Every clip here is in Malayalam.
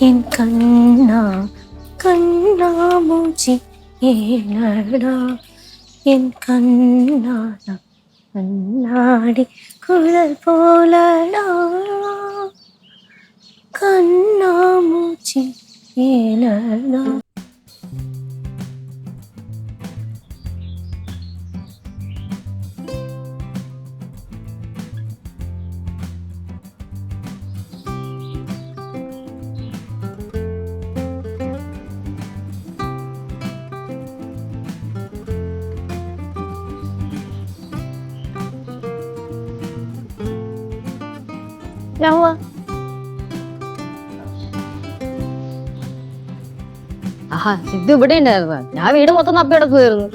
എൻ കണ്ണാ കണ്ണാമൂച്ചി ഏനടാ എൻ കണ്ണാ കണ്ണാടി കുഴൽ പോലടാ. കണ്ണാമൂച്ചി ഏഴാ ഞാൻ പോവാ ആഹാ സിദ്ധു ഇവിടെ ഉണ്ടായിരുന്ന ഞാൻ വീട് മൊത്തം തപ്പി കിടക്കുമായിരുന്നു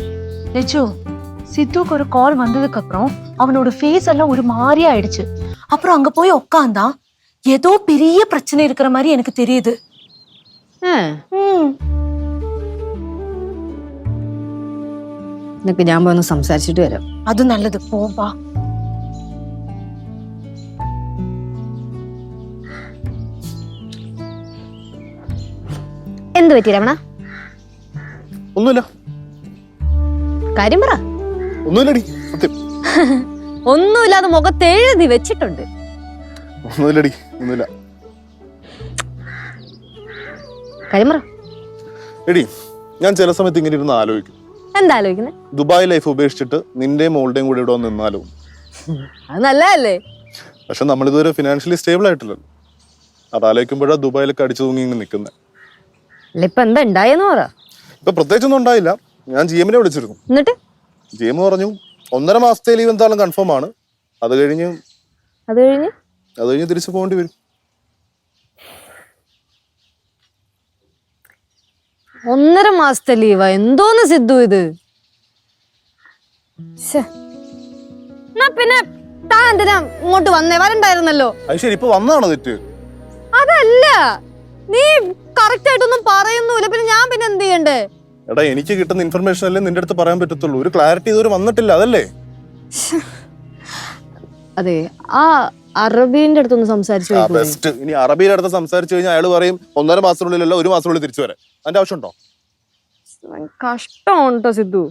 லெச்சு சித்துக்கு ஒரு கால் வந்ததுக்கு அப்புறம் அவனோட ஃபேஸ் எல்லாம் ஒரு மாதிரி ஆயிடுச்சு அப்புறம் அங்க போய் உக்காந்தான் ஏதோ பெரிய பிரச்சனை இருக்கிற மாதிரி எனக்கு தெரியுது ம் നിനക്ക് ഞാൻ പോയി ഒന്ന് സംസാരിച്ചിട്ട് വരാം அது நல்லது போவா എന്ത് പറ്റി രമണ? ഒന്നുമില്ല. കാര്യം പറ. ഒന്നുമില്ലടി സത്യം. ഒന്നുമില്ലാതെ മുഖത്ത് എഴുതി വെച്ചിട്ടുണ്ട്. ഒന്നുമില്ലടി ഒന്നുമില്ല. കാര്യം പറ. എടി ഞാൻ ചില സമയത്ത് ഇങ്ങനെ ഇരുന്ന് ആലോചിക്കും. എന്താ ആലോചിക്കുന്നത് ദുബായ് ലൈഫ് ഉപേക്ഷിച്ചിട്ട് നിന്റെയും മോളുടെയും കൂടെ ഇവിടെ വന്ന് നിന്നാലോ അത് നല്ലതല്ലേ? പക്ഷെ നമ്മളിതുവരെ ഫിനാൻഷ്യലി സ്റ്റേബിൾ ആയിട്ടില്ലല്ലോ. അത് ആലോചിക്കുമ്പോഴാണ് ദുബായിലൊക്കെ അടിച്ചു തൂങ്ങി ഇങ്ങനെ നിൽക്കുന്നത് അല്ല ഇപ്പൊ എന്താ ഉണ്ടായെന്ന് പറ. ഇപ്പൊ പ്രത്യേകിച്ചൊന്നും ഉണ്ടായില്ല. ഞാൻ ജി എമ്മിനെ വിളിച്ചിരുന്നു. എന്നിട്ട്? ജി എം പറഞ്ഞു ഒന്നര മാസത്തെ ലീവ് എന്തായാലും കൺഫേം ആണ്. അത് കഴിഞ്ഞ് അത് കഴിഞ്ഞ്? അത് കഴിഞ്ഞ് തിരിച്ചു പോകേണ്ടി വരും. ഒന്നര മാസത്തെ ലീവാ എന്തോന്ന് സിദ്ധു ഇത്. എന്നാ പിന്നെ താൻ എന്തിനാ ഇങ്ങോട്ട് വന്നേ? വരണ്ടായിരുന്നല്ലോ. അത് ശരി ഇപ്പൊ വന്നാണോ തെറ്റ്? അതല്ല. നീ കറക്റ്റ് ആയിട്ടൊന്നും പറയുന്നില്ല പിന്നെ ഞാൻ പിന്നെ എന്ത് ചെയ്യണ്ടേ? എടാ എനിക്ക് കിട്ടുന്ന ഇൻഫർമേഷൻ അല്ലേ നിന്റെ അടുത്ത് പറയാൻ പറ്റത്തുള്ളൂ. ഒരു ക്ലാരിറ്റി ഇതുവരെ വന്നിട്ടില്ല അതല്ലേ? അതെ ആ അറബീന്റെ അടുത്തൊന്ന് സംസാരിച്ചു ബെസ്റ്റ് ഇനി അറബിയുടെ അടുത്ത് സംസാരിച്ചു കഴിഞ്ഞാൽ അയാൾ പറയും ഒന്നര മാസത്തിനുള്ളിലല്ല ഒരു മാസത്തിനുള്ളിൽ തിരിച്ചു വരാം അതിന്റെ ആവശ്യമുണ്ടോ? കഷ്ടമാണ് കേട്ടോ സിദ്ധു.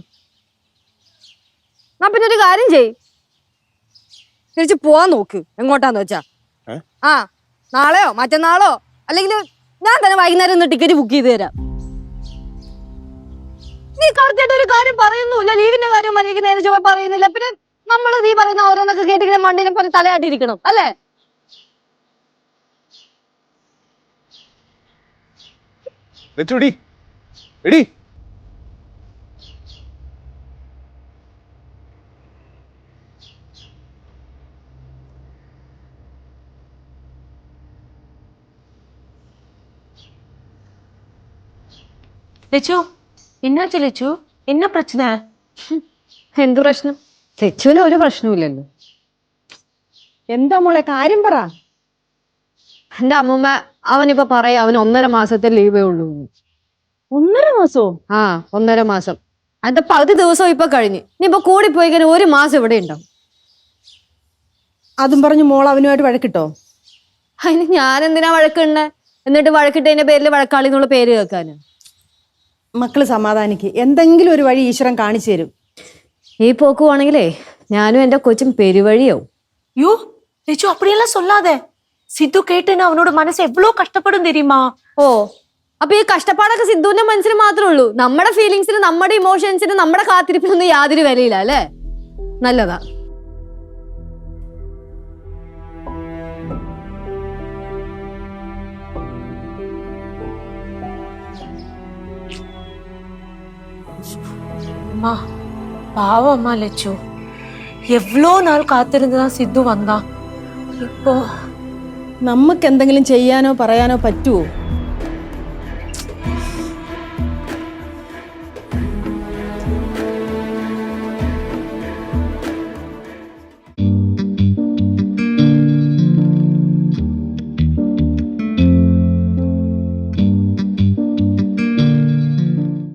എന്നാ പിന്നെ ഒരു കാര്യം ചെയ് തിരിച്ചു പോവാൻ നോക്ക് എങ്ങോട്ടാന്ന് വെച്ചാ. ആ നാളെയോ മറ്റന്നാളോ അല്ലെങ്കിൽ ഞാൻ തന്നെ വൈകുന്നേരം ഒന്ന് ടിക്കറ്റ് ബുക്ക് ചെയ്ത് തരാം. നീ കറക്റ്റായിട്ട് ഒരു കാര്യം പറയുന്നില്ല ലീവിന്റെ കാര്യം മരിക്കുന്ന പറയുന്നില്ല. പിന്നെ നമ്മൾ നീ പറയുന്ന ഓരോന്നൊക്കെ കേട്ടിങ്ങനെ മണ്ടിനെ പോലെ തലയാട്ടിരിക്കണം അല്ലേ? എടി. ലച്ചു എന്നാ ചെലിച്ചു എന്നാ പ്രശ്ന? എന്ത് പ്രശ്നം? ലച്ചുവിന് ഒരു പ്രശ്നമില്ലല്ലോ എന്താ മോളെ കാര്യം പറ. എന്റെ അമ്മൂമ്മ അവനിപ്പോ പറയാ അവൻ ഒന്നര മാസത്തെ ലീവേ ഉള്ളൂ. ഒന്നര മാസോ? ആ ഒന്നര മാസം. അതിന്റെ പകുതി ദിവസം ഇപ്പൊ കഴിഞ്ഞ്. ഇനിയിപ്പോ കൂടി പോയി കഴിഞ്ഞാൽ ഒരു മാസം ഇവിടെ ഉണ്ടാവും. അതും പറഞ്ഞു മോൾ അവനുമായിട്ട് വഴക്കിട്ടോ? അതിന് ഞാൻ എന്തിനാ വഴക്കുണ്ടേ എന്നിട്ട് വഴക്കിട്ടതിന്റെ പേരിൽ വഴക്കാളി എന്നുള്ള പേര് കേൾക്കാന്. മക്കള് സമാധാനിക്ക് എന്തെങ്കിലും ഒരു വഴി ഈശ്വരൻ കാണിച്ചു തരും ഈ പോക്ക് പോവാണെങ്കിലേ ഞാനും എന്റെ കൊച്ചും പെരുവഴിയാവും ஐயோ லெச்சு அப்படியெல்லாம் சொல்லாத சித்து கேட்டுன்னு அவனோட மனசு எவ்வளவு கஷ்டப்படும் தெரியுமா ഓ അപ്പൊ ഈ കഷ്ടപ്പാടൊക്കെ സിദ്ധുവിന്റെ മനസ്സിൽ മാത്രമേ ഉള്ളൂ നമ്മുടെ ഫീലിങ്സിന് നമ്മുടെ ഇമോഷൻസിന് നമ്മുടെ കാത്തിരിപ്പിനൊന്നും യാതൊരു വിലയില്ല അല്ലേ നല്ലതാ அம்மா பாவம் அம்மா லெச்சு எவ்வளோ நாள் காத்திருந்துதான் சித்து வந்தான் இப்போ നമുക്ക് എന്തെങ്കിലും ചെയ്യാനോ പറയാനോ പറ്റുമോ